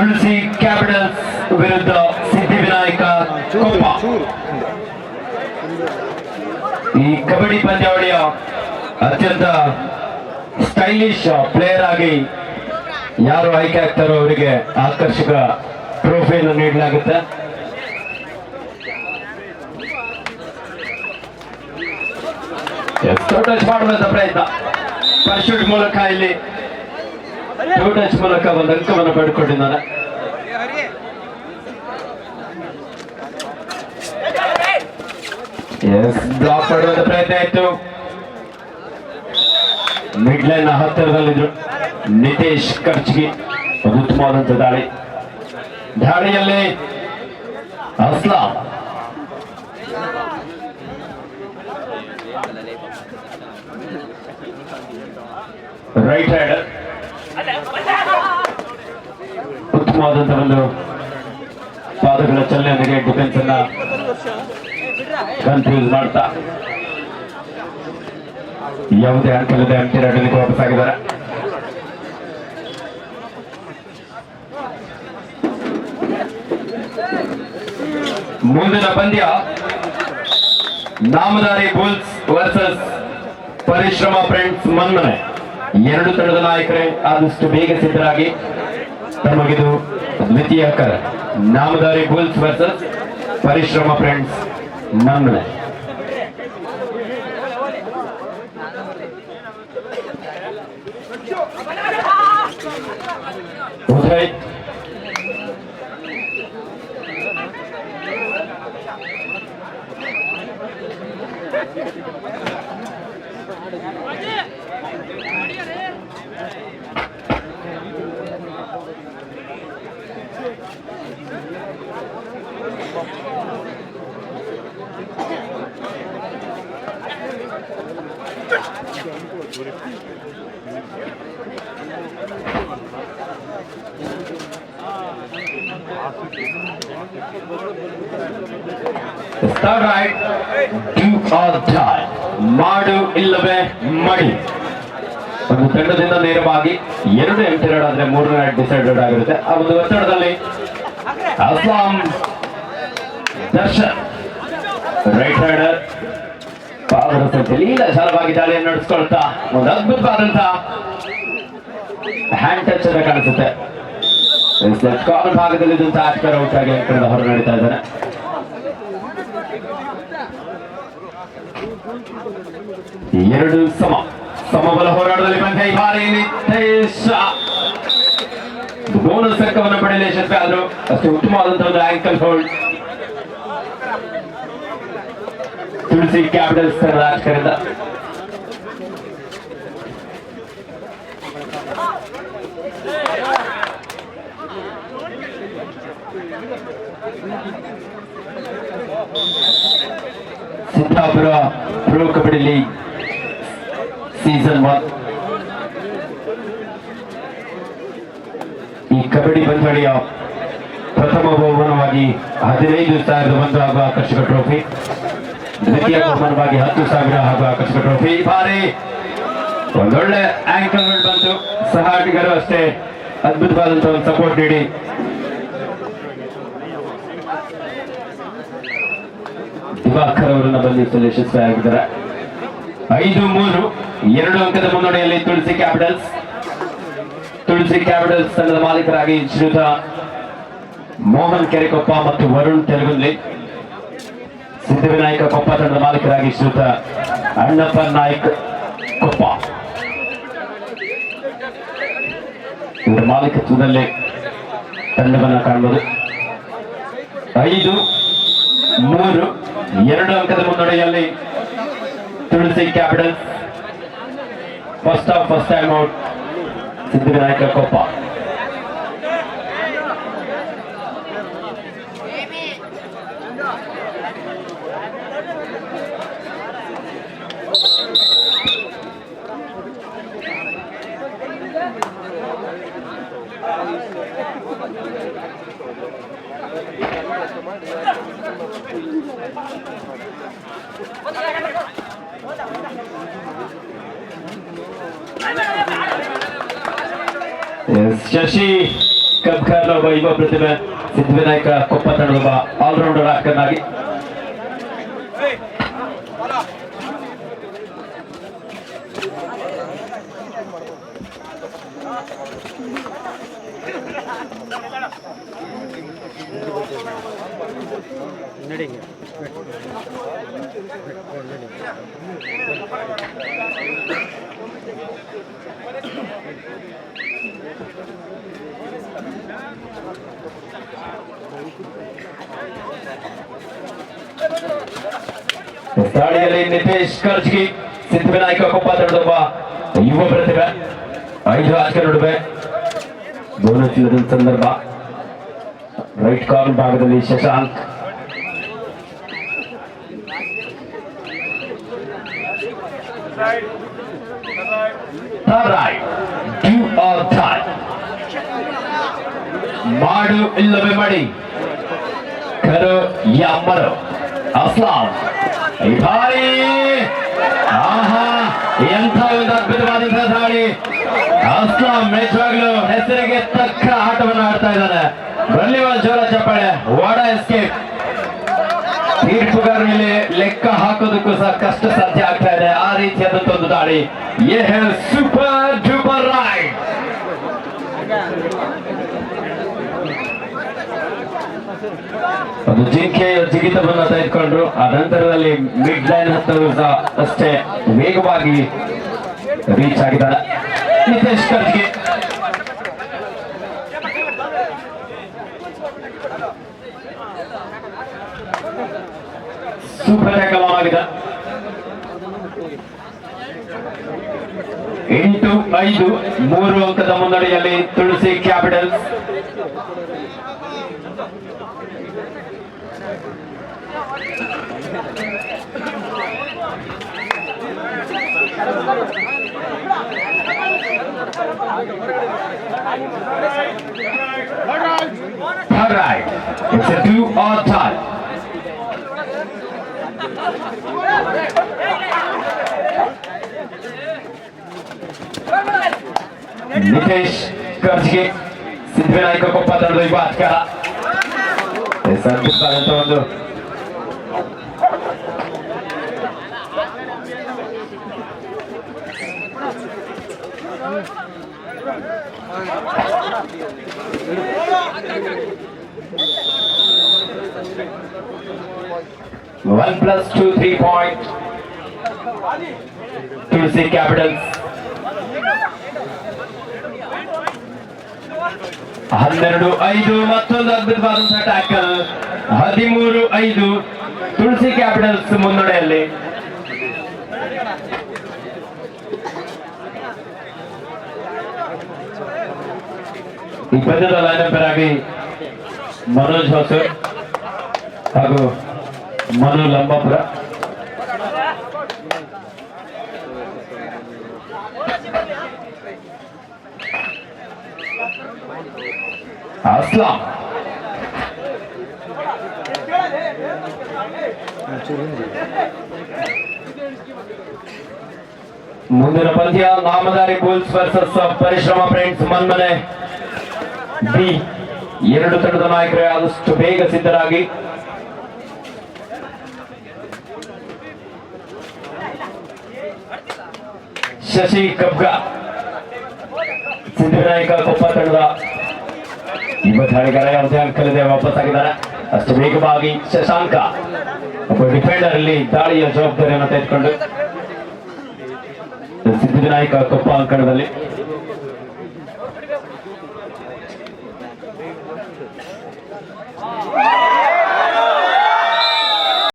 ತುಳಸಿ capitals ವಿರುದ್ಧ ಸಿದ್ಧಿವಿನಾಯಕ ಈ ಕಬಡ್ಡಿ ಪಂದ್ಯಾವಳಿಯ ಅತ್ಯಂತ ಸ್ಟೈಲಿಶ್ ಪ್ಲೇಯರ್ ಆಗಿ ಯಾರು ಆಯ್ಕೆ ಆಗ್ತಾರೋ ಅವರಿಗೆ ಆಕರ್ಷಕ ಟ್ರೋಫಿಯನ್ನು ನೀಡಲಾಗುತ್ತೆ. ಟಚ್ ಮಾಡುವಂತ ಪ್ರಯತ್ನ. ಪರ್ಶೂಟ್ ಮೂಲಕ ಇಲ್ಲಿ ಟಚ್ ಮೂಲಕ ಒಂದು ಅಂಕವನ್ನು ಪಡ್ಕೊಂಡಿದ್ದಾರೆ ಎಸ್ ಬ್ಲಾಕ್ ಮಾಡುವಂತ ಪ್ರಯತ್ನ ಆಯ್ತು. ಮಿಡ್ ಲೈನ್ ಹತ್ತಿರದಲ್ಲಿದ್ರು. ನಿತೇಶ್ ಖರ್ಚ್ಗೆ ಉತ್ತಮವಾದಂತ ದಾಳಿ. ದಾಳಿಯಲ್ಲಿ ಅಸ್ಲಾಂ. ರೈಟ್ ಹ್ಯಾಂಡ್ ಉತ್ತಮವಾದಂತ ಒಂದು ಪಾದಗಳ ಚಲನೆಯೊಂದಿಗೆ ಡಿಫೆನ್ಸ್ ಅನ್ನ ಕನ್ಫ್ಯೂಸ್ ಮಾಡ್ತಾ. ಯಾವುದೇ ಅಂಕಲಿದೆ ಅಂಟಿರ ಅಡ್ಡಲಿಕ್ಕೆ ವಾಪಸ್ ಆಗಿದ್ದಾರೆ. ಮುಂದಿನ ಪಂದ್ಯ Namadhari bulls versus Parishrama friends Manmane. ಎರಡು ತಂಡದ ನಾಯಕರೇ ಆದಷ್ಟು ಬೇಗ ಸಿದ್ಧರಾಗಿ. ತಮಗಿದು ದ್ವಿತೀಯ ಕರ. Namadhari goals versus Parishrama friends Manmane Die. ಮಾಡು ಇಲ್ಲವೇ ಮಡಿ. ಒಂದು ತಂಡದಿಂದ ನೇರವಾಗಿ ಎರಡು ಎಂಟೆರಡ್ ಆದ್ರೆ ಮೂರನೇ ಡಿಸೈಡೆಡ್ ಆಗಿರುತ್ತೆ. ಆ ಒಂದು ಒತ್ತಡದಲ್ಲಿ ಅಸ್ಲಾಂ ದರ್ಶನ್ ರೈಟ್ ಹ್ಯಾಂಡರ್ ಪಾದರ ಜಲೀಲ ದಾಳಿಯನ್ನು ನಡೆಸ್ಕೊಳ್ತಾ. ಒಂದು ಅದ್ಭುತವಾದಂತ ಹ್ಯಾಂಡ್ ಟಚ್ ಅಂತ ಕಾಣಿಸುತ್ತೆ. ಕಾರ್ನರ್ ಭಾಗದಲ್ಲಿ ಇದ್ದಂತ ಆಟಗಾರ ಔಟ್ ಆಗಿ ಕಡೆ ಹೊರ ನಡೀತಾ ಇದ್ದಾನೆ. ಎರಡು ಸಮ. ಸಮಬಲ ಹೋರಾಟದಲ್ಲಿ ಪಂದ್ಯ ಈ ಬಾರಿ ನಿತೇಶ. ಬೋನಸ್ ಅಂಕವನ್ನು ಪಡೆಯಲು ಯಶಸ್ವಿ ಆದ್ರು. ಅಷ್ಟು ಉತ್ತಮವಾದಂತಹ ಒಂದು ankle hold Tulasi capitals ಆಟಗಾರರಿಂದ Siddapura pro kabaddi league season one ಈ ಕಬಡ್ಡಿ ಪಂದ್ಯಾವಳಿಯ ಪ್ರಥಮ ಬಹುಮಾನವಾಗಿ ಹದಿನೈದು ಸಾವಿರದ ಒಂದು ಹಾಗೂ ಆಕರ್ಷಕ ಟ್ರೋಫಿ ದ್ವಿತೀಯ ಬಹುಮಾನವಾಗಿ ಹತ್ತು ಸಾವಿರ ಹಾಗೂ ಆಕರ್ಷಕ ಟ್ರೋಫಿ. ಬಾರಿ ಒಂದೊಳ್ಳೆ ಆಂಕಲ್ ಬಂತು. ಸಹ ಅಷ್ಟೇ. ಅದ್ಭುತವಾದಂತಹ ಒಂದು ಸಪೋರ್ಟ್ ನೀಡಿ. ದಿವಾಕರ್ ಅವರನ್ನ ಬಂಧಿಸಲು ಯಶಸ್ವಿಯಾಗಿದ್ದಾರೆ. ಐದು ಮೂರು. ಎರಡು ಅಂಕದ ಮುನ್ನಡೆಯಲ್ಲಿ ತುಳಸಿ ಕ್ಯಾಪಿಟಲ್ಸ್. ತುಳಸಿ ಕ್ಯಾಪಿಟಲ್ಸ್ ತಂಡದ ಮಾಲೀಕರಾಗಿ ಶ್ರೀಯುತ ಮೋಹನ್ ಕೆರೆಕೊಪ್ಪ ಮತ್ತು ವರುಣ್ ತೆಲುಗುಂದಿ ಸಿದ್ಧವಿನಾಯಕ ಕೊಪ್ಪ ತಂಡದ ಮಾಲೀಕರಾಗಿ ಶ್ರೀಯುತ ಅಣ್ಣಪ್ಪ ನಾಯ್ಕ ಕೊಪ್ಪ. ಇವರ ಮಾಲೀಕತ್ವದಲ್ಲಿ ತಂಡವನ್ನು ಕಾಣಬಹುದು ಐದು, ಮೂರು, ಎರಡು ಅಂಕದ ಮುನ್ನಡೆಯಲ್ಲಿ Tulasi capital first of first time out Siddhavinayaka Koppa S, Shashi ಕಬ್ಖರ್ನ ಒಬ್ಬ ಯುವ ಪ್ರತಿಭೆ ಸಿದ್ಧವಿನಾಯಕ ಕೊಪ್ಪ ತಂಡದ ಒಬ್ಬ ಆಲ್ರೌಂಡರ್ ಆಟಗಾರನಾಗಿ ದಾಳಿಯಲ್ಲಿ ನಿತೇಶ್ ಕರ್ಜ್ಗಿ ಸಿದ್ಧವಿನಾಯಕ ಕೊಪ್ಪ ತಂಡದ ಒಬ್ಬ ಯುವ ಪ್ರತಿಭೆ, ಐದು ಆಟಗಾರ ನಡುವೆ ಬೋನಸ್ ಇಲ್ಲದ ಸಂದರ್ಭ. ರೈಟ್ ಕಾರ್ನ್ ಭಾಗದಲ್ಲಿ Shashank. Alright, do or die. ಮಾಡು ಇಲ್ಲವೇ ಮಾಡಿ. ಕರು ಯಮ್ಮರು ಅಸ್ಲಾಂ. ಈ ಬಾರಿ ಆಹಾ ಎಂಥ ಒಂದು ಅದ್ಭುತವಾದಂತಹ ದಾಳಿ ಅಸ್ಲಾಂ ನಿಜವಾಗ್ಲು ಹೆಸರಿಗೆ ತಕ್ಕ ಆಟವನ್ನು ಆಡ್ತಾ ಇದ್ದಾನೆ. ಬರಲಿ ಒಂದು ಜೋರ ಚಪ್ಪಾಳೆ ವಾಡ ಎಸ್ಕೇಪ್ ತೀರ್ಪುಗಾರ ಮೇಲೆ ಲೆಕ್ಕ ಹಾಕೋದಕ್ಕೂ ಸಹ ಕಷ್ಟ ಸಾಧ್ಯ ಆಗ್ತಾ ಇದೆ. ಆ ರೀತಿಯಾದಂತ ಒಂದು ದಾಳಿ. ಏ ಸೂಪರ್ ಡೂಪರ್ ರೈಡ್. ಒಂದು ಜಿಂಕೆ ಜಿಗಿತವನ್ನ ತೆಗೆದುಕೊಂಡ್ರು. ಆ ನಂತರದಲ್ಲಿ ಮಿಡ್ ಲೈನ್ ಹತ್ತಲು ಸಹ ಅಷ್ಟೇ ವೇಗವಾಗಿ ರೀಚ್ ಆಗಿದ್ದಾರೆ. ನಿತೇಶ್ ಎಂಟು ಐದು ಮೂರು ಅಂಕದ ಮುನ್ನಡೆಯಲ್ಲಿ Tulasi capitals All right, it's a do or die. Nitesh ಕರ್ಜ್ಗೆ ಸಿದ್ಧವಿನಾಯಕ Koppa ತಂಡದ ಯುವ ಆಟಗಾರ ಎಸ್ ಅದ್ಭುತವಾದಂತ ಒಂದು one plus two three point Tulasi capitals ಹನ್ನೆರಡು, ಐದು, ಮತ್ತೊಂದು ಅದ್ಭುತವಾದಂತಹ ಟ್ಯಾಕಲ್ ಹದಿಮೂರು, ಐದು. ತುಳಸಿ ಕ್ಯಾಪಿಟಲ್ಸ್ ಮುನ್ನಡೆಯಲ್ಲಿ. ಈ ಪಂದ್ಯದ ಲೈನಪ್ಪರ್ ಆಗಿ ಮನೋಜ್ ಹೊಸೂರ್ ಹಾಗೂ ಮನು ಲಂಬಾಪುರ. ಅಸ್ಲಾಂ. ಮುಂದಿನ ಪಂದ್ಯ Namadhari bulls versus Parishrama friends Manmane. B ಎರಡು ತಂಡದ ನಾಯಕರೇ ಆದಷ್ಟು ಬೇಗ ಸಿದ್ಧರಾಗಿ. ಶಶಿ ಕಬ್ಗ ಸಿದ್ದನಾಯಕ ಕೊಪ್ಪ ತಂಡದ ಅಂಕಲಿದೆ ವಾಪಸ್ ಆಗಿದ್ದಾರೆ. ಅಷ್ಟು ವೇಗವಾಗಿ ಶಶಾಂಕ ಒಬ್ಬ ಡಿಫೆಂಡರ್ ಅಲ್ಲಿ ದಾಳಿಯ ಜವಾಬ್ದಾರಿಯನ್ನು ತೆಗೆದುಕೊಂಡು ನಾಯಕ ಕೊಪ್ಪ ಅಂಕಣದಲ್ಲಿ